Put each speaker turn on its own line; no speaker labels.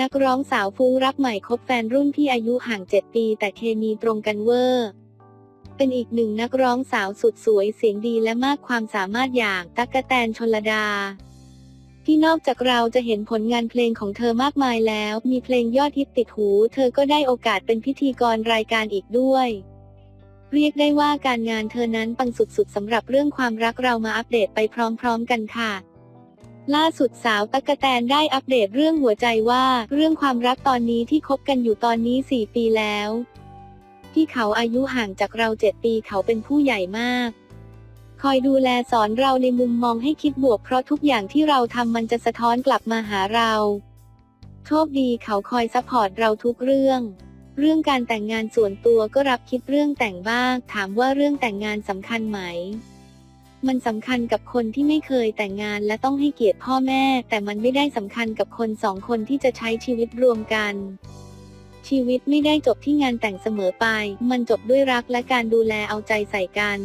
นักร้องสาวฟุ้งรับใหม่คบแฟนรุ่นพี่อายุห่าง 7 ปี แต่เคมีตรงกันเวอร์ เป็นอีกหนึ่งนักร้องสาวสุดสวยเสียงดีและมากความสามารถอย่างตั๊กกะแตนชนลดา ที่นอกจากเราจะเห็นผลงานเพลงของเธอมากมายแล้ว มีเพลงยอดฮิตติดหู เธอก็ได้โอกาสเป็นพิธีกรรายการอีกด้วย เรียกได้ว่าการงานเธอนั้นปังสุดๆสำหรับเรื่องความรักเรามาอัปเดตไปพร้อม ๆ กันค่ะ ล่าสุดสาวตั๊กกะแตนได้อัปเดตเรื่องหัวใจว่า เรื่องความรักตอนนี้ที่คบกันอยู่ตอนนี้ 4 ปีแล้ว ที่เขาอายุห่างจากเรา 7 ปีเขาเป็นผู้ใหญ่มาก คอยดูแลสอนเราในมุมมองให้คิดบวกเพราะทุกอย่างที่เราทำมันจะสะท้อนกลับมาหาเรา โชคดีเขาคอยซัพพอร์ตเราทุกเรื่อง เรื่องการแต่งงานส่วนตัวก็รับคิดเรื่องแต่งบ้าง ถามว่าเรื่องแต่งงานสำคัญไหม มันสำคัญกับคนที่ไม่เคยแต่งงานและต้องให้เกียรติพ่อแม่ แต่มันไม่ได้สำคัญกับคนสองคนที่จะใช้ชีวิตรวมกัน ชีวิตไม่ได้จบที่งานแต่งเสมอไป มันจบด้วยรักและการดูแลเอาใจใส่กัน